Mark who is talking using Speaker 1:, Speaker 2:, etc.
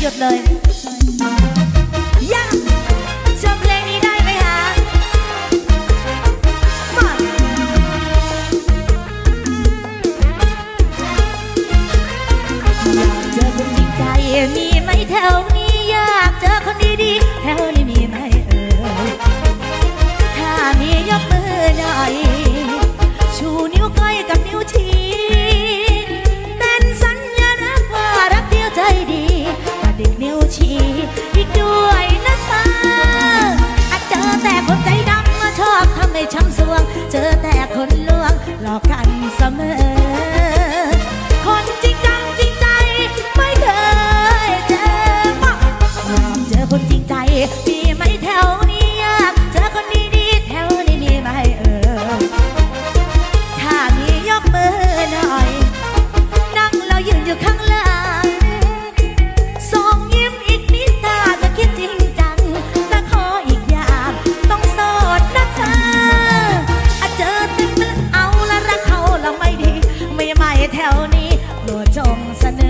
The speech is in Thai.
Speaker 1: หยุดเลยยากชมเพลงนี้ได้ไหมคะมาอยากเจอคนจริงใจมีไหมแถวนี้อยากเจอคนดีๆแถวนี้ ช้ำงสวง เจอแต่คนลวงหลอกกัน ตัวจงเสนอ